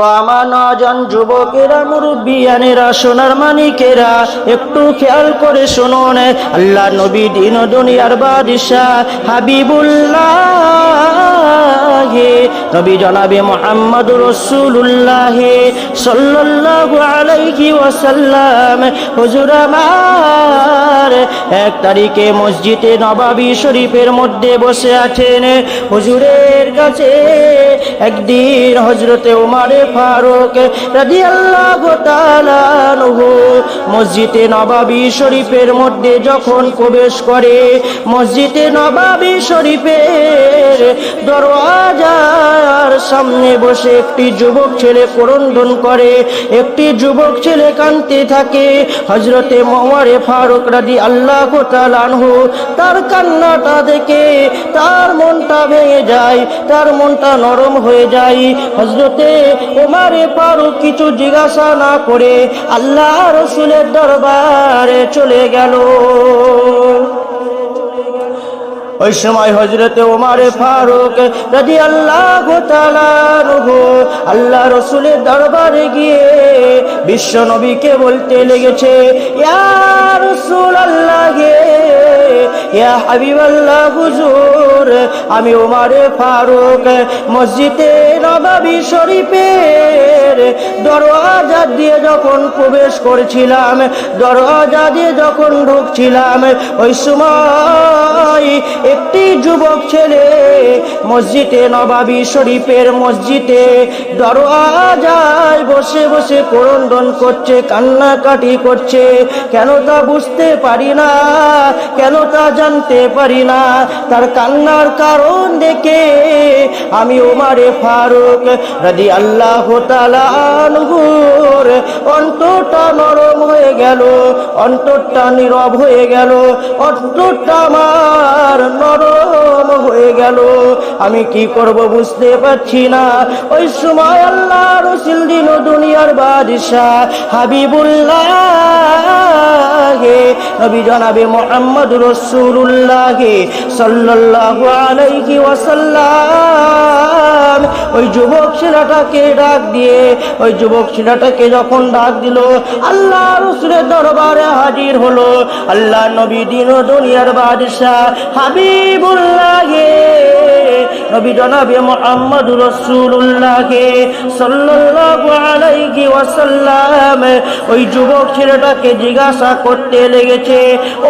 ও আমার নজন যুবকেরা, মুরব্বিয়ানেরা, সোনার মানিকেরা, একটু খেয়াল করে শুনুন। আল্লাহ নবী দিন দুনিয়ার বাদশাহ হাবিবুল্লাহ, নবী জনাবে মোহাম্মদ সাল্লাল্লাহু আলাইহি ওয়াসাল্লাম হুজুর আমার, এক তারিখে মসজিদে নবাবী শরীফের মধ্যে বসে আছেন। হুজুরের কাছে একদিন হজরতে উমারে ফারুক তাআলা আনহু মসজিদে নবাবী শরীফের মধ্যে যখন প্রবেশ করে, মসজিদে নবাবী শরীফের দরওয়াজার সামনে বসে একটি যুবক ছেলে করন্দন করে। একটি যুবক ছেলে কানতে থাকে। হজরতে মোমারে ফারুক রাজি আল্লাহ আনহু তার কান্নাটা দেখে তার মনটা ভেঙে যায়, তার মনটা নরম হয়ে যায়। হজরতে ওমারে ফারুক কিছু জিজ্ঞাসা না করে আল্লাহ রসুলের দরবারে চলে গেল। ওই সময় হজরতে ওমারে ফারুক রাজি আল্লাহ আল্লাহ রসুলের দরবারে গিয়ে বিশ্ব নবীকে বলতে লেগেছে, ইয়া রসুল আল্লাহ আমি ওমারে ফারুক মসজিদে নবাবি শরীফের দরওয়াজা দিয়ে যখন প্রবেশ করেছিলাম, দরওয়াজা দিয়ে যখন ঢুকছিলাম, ওই সময় একটি যুবক ছেলে মসজিদে নবাবী শরীফের মসজিদে দরওয়াজায় বসে বসে করন্দন করছে, কান্নাকাটি করছে। কেন তা বুঝতে পারি না, কেন তা জানতে পারি না। তার কান্নার কারণ দেখে আমি ওমারে ফারুক রাজি আল্লাহ তালানহুর অন্তরটা নরম হয়ে গেল, অন্তরটা নীরব হয়ে গেল, অন্তরটা আমার নরম হয়ে গেল। আমি কি করব বুঝতে পারছি না। ওই সময় আল্লাহ রসিল দিন দুনিয়ার বাদশাহ হাবিবুল্লাহ, নবী জনাবে মোহাম্মদ রসুল্লাহ আলাইহি ওয়াসাল্লাম। ওই যুবক ছেলেটাকে ডাক দিয়ে, ওই যুবক ছেলেটাকে যখন ডাক দিল, আল্লাহ রসুলের দরবারে হাজির হলো। আল্লাহ নবী দিন দুনিয়ার বাদশাহ নবী জনাবে মোহাম্মদ রসুল্লাহকে সাল্লাল্লাহু আলাইহি ওয়াসাল্লাম, ওই যুবক ছেলেটাকে জিজ্ঞাসা করতে লেগেছে,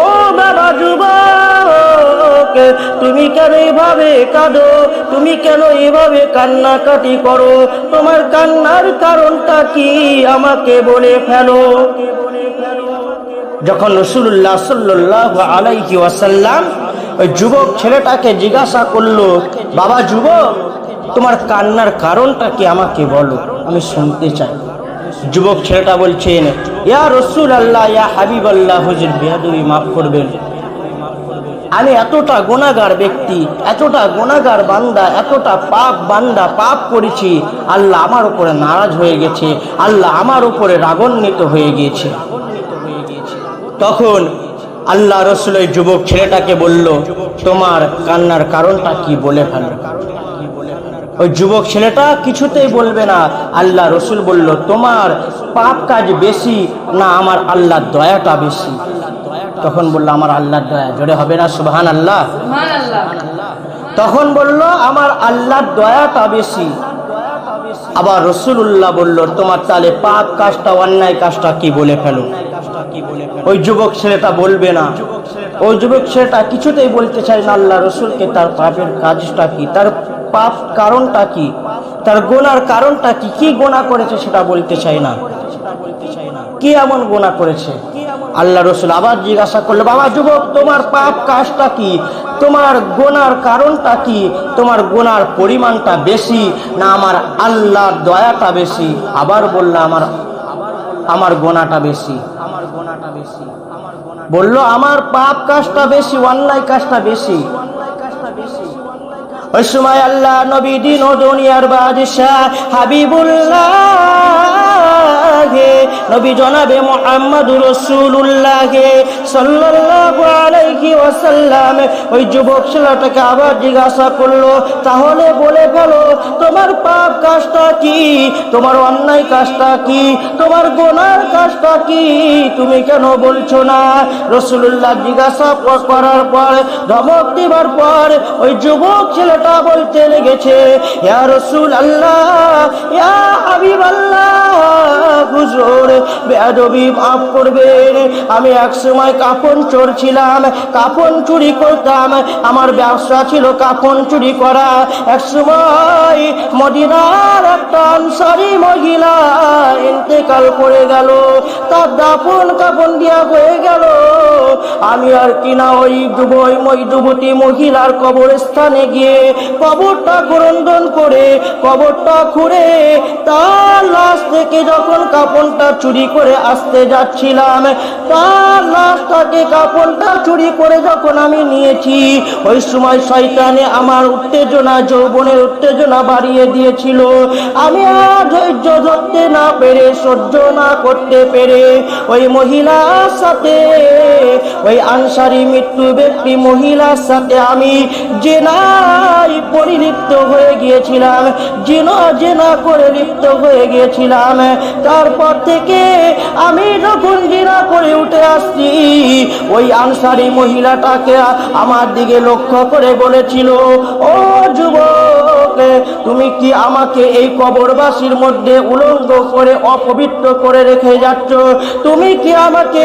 ও বাবা যুবক, তুমি কেন এভাবে কাঁদো? তুমি কেন এভাবে কান্নাকাটি করো? তোমার কান্নার কারণটা কি আমাকে বলে ফেলো? যখন রসুল্লাহ সাল্লাহ আলাইহি ওয়াসাল্লাম ওই যুবক ছেলেটাকে জিজ্ঞাসা করল, বাবা যুবক, তোমার কান্নার কারণটা কি আমাকে বলো? আমি শুনতে চাই। যুবক ছেলেটা বলছেন ইয়া রসুল আল্লাহ ইয়া হাবিব আল্লাহ হুজুর বেহাদুরি মাফ করবেন। আমি এতটা গোনাগার ব্যক্তি, এতটা গোনাগার বান্দা, এতটা পাপ বান্দা, পাপ করেছি, আল্লাহ আমার উপরে নারাজ হয়ে গেছে, আল্লাহ আমার উপরে রাগান্বিত হয়ে গিয়েছে। তখন আল্লাহ রসুল ওই যুবক ছেলেটাকে বলল তোমার কান্নার কারণটা কি বলে ফেলো? ওই যুবক ছেলেটা কিছুতেই বলবে না। আল্লাহ রসুল বলল তোমার পাপ কাজ বেশি না আমার আল্লাহর দয়াটা বেশি? তখন বলল আমার আল্লাহর দয়া জোরে হবে না সুবহান আল্লাহ তখন বলল আমার আল্লাহর দয়াটা বেশি। আবার রসুল্লাহ বলল, তোমার তাহলে পাপ কাজটা, অন্যায় কাজটা কি বলে ফেলো? ওই যুবক ছেলেটা বলবে না। ওই যুবক ছেলেটা কিছুতেই বলতে চায় না, আল্লাহ রসুলকে তার পাপের কাজটা কি? তার পাপ কারণটা কি? তার গোনার কারণটা কি? কি গোনা করেছে সেটা বলতে চায় না। কি এমন গোনা করেছে? আল্লাহ রসুল আবার জিজ্ঞাসা করল, বাবা যুবক, তোমার পাপ কাজটা কি? তোমার গোনার কারণটা কি? তোমার গোনার পরিমাণটা বেশি না আমার আল্লাহর দয়াটা বেশি? আবার বলল, আমার আমার গোনাটা বেশি। আমার গোনাটা বেশি বলল, আমার পাপ কাজটা বেশি, অন্যায় কাজটা বেশি। ওই সময় আল্লাহ নবী দিন ও দুনিয়ার বাদশাহ হাবিবুল্লাহ নবী জনাবে মোহাম্মদ রসুল্লাহকে সাল্লাল্লাহু আলাইহি ওয়াসাল্লাম। ওই যুবক ছেলেটাকে আবার জিজ্ঞাসা করল, তাহলে বলে ফেলো, তোমার পাপ কাজটা কি? তোমার অন্যায় কাজটা কি? তোমার গোনার কাজটা কি? তুমি কেন বলছো না? রসুল্লাহ জিজ্ঞাসা করার পর, ধমক দিবার পর ওই যুবক ছেলেটা বলতে লেগেছে, ইয়া রসুল আল্লাহ ইয়া হাবিব আল্লাহ হুজুর বেয়াদবি মাফ করবেন। আমি এক সময় কাপন চোর ছিলাম কাপন চুরি করতাম। আমার ব্যবসা ছিল কাপন চুরি করা। এক সময় মদিনার একটা আনসারি মহিলা ইন্তেকাল করে গেল। তার দাপন কাপন দিয়া হয়ে গেল। আমি আর কিনা ওই যুব ওই যুবতী মহিলার কবরস্থানে গিয়ে কবরটা ক্রন্দন করে, কবরটা খুঁড়ে তার লাশ থেকে যখন কাপনটা চুরি করে আসতে যাচ্ছিলাম। তার লাশটাকে কাপনটা চুরি করে যখন আমি নিয়েছি, ওই সময় শয়তানে আমার উত্তেজনা, যৌবনের উত্তেজনা বাড়িয়ে দিয়েছিল। আমি আর ধৈর্য ধরতে না পেরে, সহ্য না করতে পেরে, ওই মহিলার সাথে, ওই আনসারি মৃত্যু ব্যক্তি মহিলার সাথে আমি জেনাই পরিলিপ্ত হয়ে গিয়েছিলাম। জেনা জেনা করে লিপ্ত হয়ে গিয়েছিলাম। তারপর থেকে আমি যখন জেনা করে উঠে আসছি, ওই আনসারি মহিলাটাকে আমার দিকে লক্ষ্য করে বলেছিল, ও যুবক তুমি কি আমাকে এই কবরবাসীর মধ্যে উলঙ্গ করে অপবিত্র করে রেখে যাচ্ছ? তুমি কি আমাকে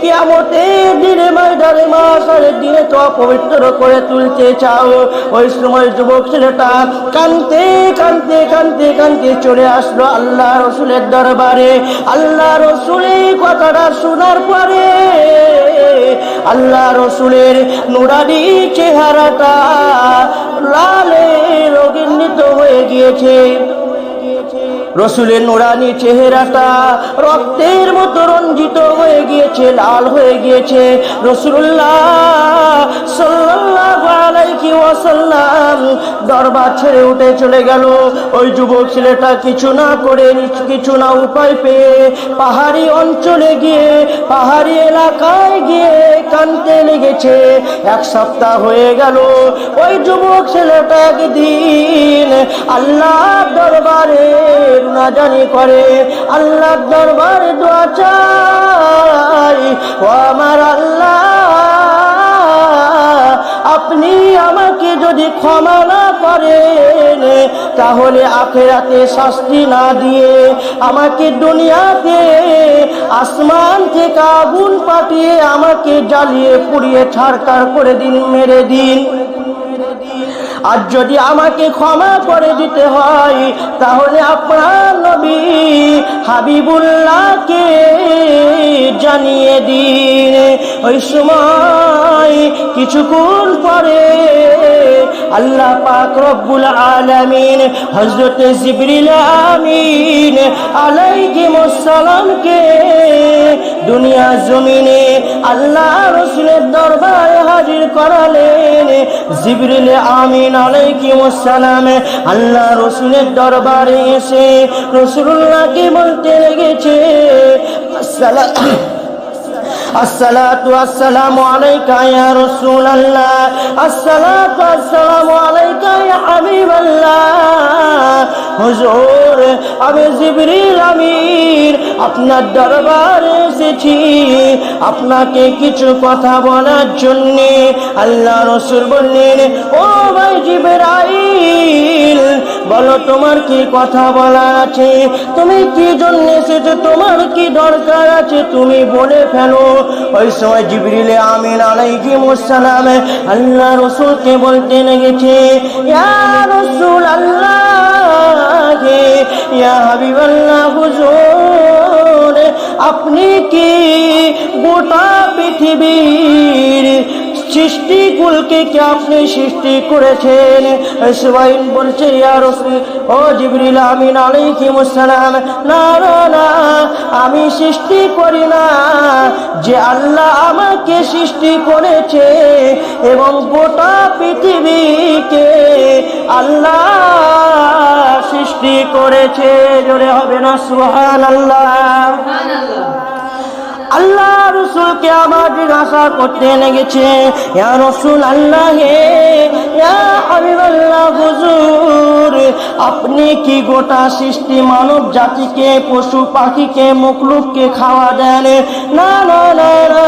কিয়ামতের দিনে ময়দানে মাসারের দিনে তো অপবিত্র করে তুলতে চাও? ওই সময় যুবক ছেলেটা কানতে কানতে কানতে কানতে চলে আসলো আল্লাহ রসুলের দরবারে। আল্লাহ রসুল এই কথাটা শোনার পরে আল্লাহ রসুলের নুরানি চেহারাটা লালে রোগিন্বিত হয়ে গিয়েছে। রসুলের নুরানি চেহারাটা রক্তের মতো রঞ্জিত হয়ে গিয়েছে, লাল হয়ে গিয়েছে। রসুল্লাহ দরবার ছেড়ে উঠে চলে গেল। ওই যুবক ছেলেটা কিছু না করে কিছু না উপায় পেয়ে পাহাড়ি অঞ্চলে গিয়ে, পাহাড়ি এলাকায় গিয়ে কানতে লেগেছে। এক সপ্তাহ হয়ে গেল। ওই যুবক ছেলেটা একদিন আল্লাহ দরবারে নাজানি করে আল্লাহ দরবারে দোয়া চাই। ও আমার আল্লাহ, আপনি আমাকে যদি ক্ষমা না করেন, তাহলে আখেরাতে শাস্তি না দিয়ে আমাকে দুনিয়াতে আসমান থেকে আগুন পাঠিয়ে আমাকে জ্বালিয়ে পুড়িয়ে ছাড়কার করে দিন, মেরে দিন। আর যদি আমাকে ক্ষমা করে দিতে হয়, তাহলে আপনার নবী হাবিবুল্লাহকে জানিয়ে দিন। ওই সময় কিছুক্ষণ পরে আল্লাহ পাক রব্বুল আলামিন হযরত জিবরিল আমিন আলাইহিস সালামকে দুনিয়া জমিনে আল্লাহ রসুলের দরবারে হাজির করালেন। জিবরিল আমিন আল্লাহ রসুলের দরবারে এসে রসুল্লাহকে বলতে লেগেছে আসসালাম আসসালামু আলাইকা ইয়া রাসূলুল্লাহ আলাইকা হজোর, আমি জিবরিল আমির, আপনার দরবারে এসেছি। আপনাকে কিছু কথা বলার জন্য আল্লাহ রসুল বললেন, ও ভাই জিবরাইল, বলো তোমার কি কথা বলা আছে? তুমি কি জন্য এসেছ? তোমার কি দরকার আছে? তুমি বলে ফেলো। ওই সময় জিবরিলে আমিন আলাইকি মুসালাম আল্লাহ রসুলকে বলতে লেগেছে, ইয়া রসুল আল্লাহ ইয়া হাবিবাল্লাহ হুজুর আপনি কি গোটা পৃথিবীর সৃষ্টিকুলকে কে আপনি সৃষ্টি করেছেন? সুবাইন বলছে রাসূল, ও জিবরিল আমিন আলাইহিস সালাম, না না আমি সৃষ্টি করি না। যে আল্লাহ আমাকে সৃষ্টি করেছে এবং গোটা পৃথিবীকে আল্লাহ সৃষ্টি করেছে। জোরে হবে না, সুবহানাল্লাহ। আল্লাহ রসুলকে আমার জিজ্ঞাসা করতে লেগেছে, ইয়া রসুল আল্লাহ হে হুজুর, আপনি কি গোটা সৃষ্টি মানব জাতিকে, পশু পাখিকে, মুখলুককে খাওয়া দেন? না না না না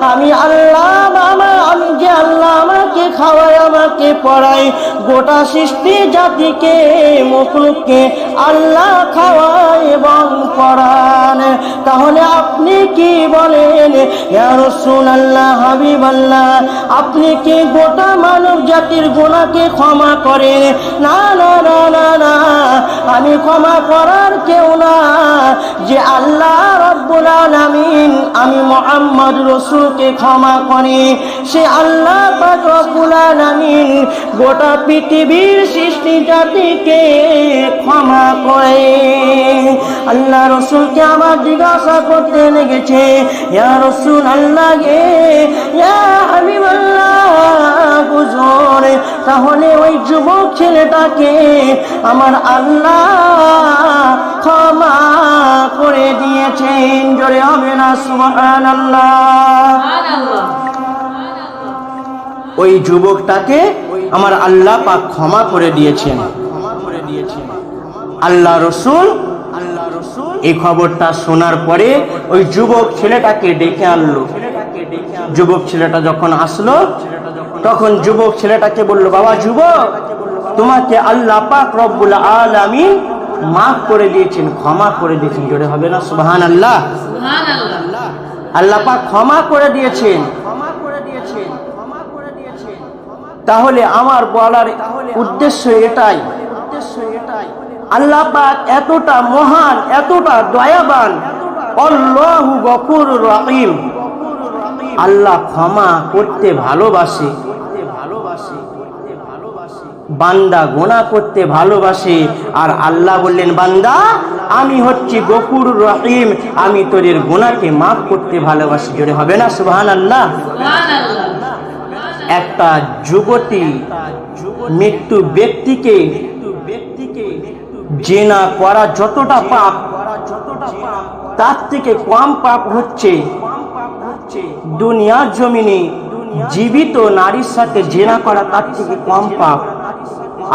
আমি আল্লাহ মামা আমি যে আল্লাহ, আমাকে খাওয়াই, আমাকে পড়াই, গোটা সৃষ্টি জাতিকে, মুখলুককে আল্লাহ খাওয়ায় এবং পড়ান। তাহলে আপনি কি বলেন, ইয়া রাসূলুল্লাহ, হাবিবাল্লাহ, আপনি কি গোটা মানব জাতির গুনাহকে ক্ষমা করেন? না না না না না। আমি ক্ষমা করার কেউ না। যে আল্লাহ রব্বুল আলামিন আমি মুহাম্মদ রাসূলকে ক্ষমা করি, সে আল্লাহ রব্বুল আলামিন গোটা পৃথিবীর সৃষ্টি জাতিকে ক্ষমা করে। আল্লাহ রসুলকে আমার জিজ্ঞাসা করতে লেগেছে, ইয়া রসুল আল্লাহ গে, ইয়া হাবিবাল্লাহ, হুজুর, তাহলে যুবক ছেলেটাকে আমার আল্লাহ ক্ষমা করে দিয়েছেন। জোরে হবে না, সুবহানাল্লাহ। ওই যুবকটাকে আমার আল্লাহ পাক ক্ষমা করে দিয়েছেন। আল্লাহ রসুল আল্লাহ রসুল এই খবরটা শোনার পরে ওই যুবক ছেলেটাকে ডেকে আনলো। যুবক ছেলেটা যখন আসলো তখন যুবক ছেলেটাকে বলল বাবা যুবক তোমাকে আল্লাহ পাক রব্বুল আলামিন মাফ করে দিয়েছেন ক্ষমা করে দিয়েছেন। জোরে হবে না? সুবহান আল্লাহ আল্লাহ পাক ক্ষমা করে দিয়েছেন। ক্ষমা করে দিয়েছেন ক্ষমা করে দিয়েছেন তাহলে আমার বলার উদ্দেশ্য এটাই। উদ্দেশ্য এটাই আল্লাহ পাক এতটা মহান এতটা দয়াবান আল্লাহু গফুর রহিম। আল্লাহ ক্ষমা করতে ভালোবাসে। বান্দা গোনা করতে ভালোবাসে। আর আল্লাহ বললেন বান্দা আমি হচ্ছি গফুর রহিম। আমি তোদের গোনাকে মাফ করতে ভালোবাসি। জোরে হবে না? সুবহান আল্লাহ একটা যুবতী মৃত্যু ব্যক্তিকে জেনা করা যতটা পাপ তার থেকে কম পাপ হচ্ছে। দুনিয়ার জমিনে জীবিত নারীর সাথে জেনা করা তার থেকে কম পাপ।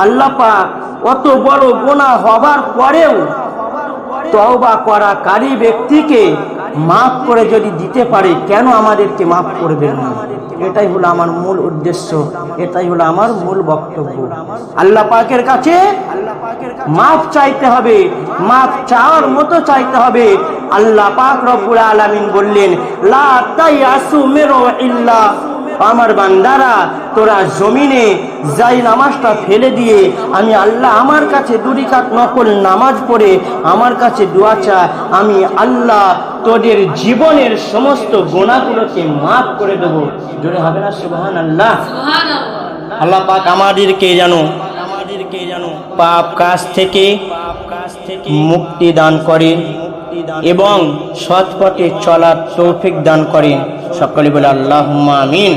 আল্লাহ পাক অত বড় গোনা হবার পরেও তওবা করা কারি ব্যক্তিকে মাফ করে যদি দিতে পারে, কেন আমাদেরকে মাফ করবেন না? এটাই হলো আমার মূল উদ্দেশ্য, এটাই হলো আমার মূল বক্তব্য। আল্লাহ পাকের কাছে মাফ চাইতে হবে, মাফ চাওয়ার মতো চাইতে হবে। আল্লাহ পাক রব্বুল আলামিন বললেন, লা তাইয়াসু মিরু ইল্লা আমার বান্দারা তোরা জমিনে যাই নামাজটা ফেলে দিয়ে আমি আল্লাহ আমার কাছে দুরিকাত নকল নামাজ পড়ে আমার কাছে দোয়া চা আমি আল্লাহ তোদের জীবনের সমস্ত গোনাগুলোকে মাফ করে দেবো। জোরে হবে না? সুবহান আল্লাহ আল্লাহ পাক আমাদেরকে জানো আমাদেরকে জানো পাপ কাজ থেকে মুক্তি দান করেন এবং সৎ পথে চলার তৌফিক দান করেন। সকলে বলে আল্লাহ আমিন।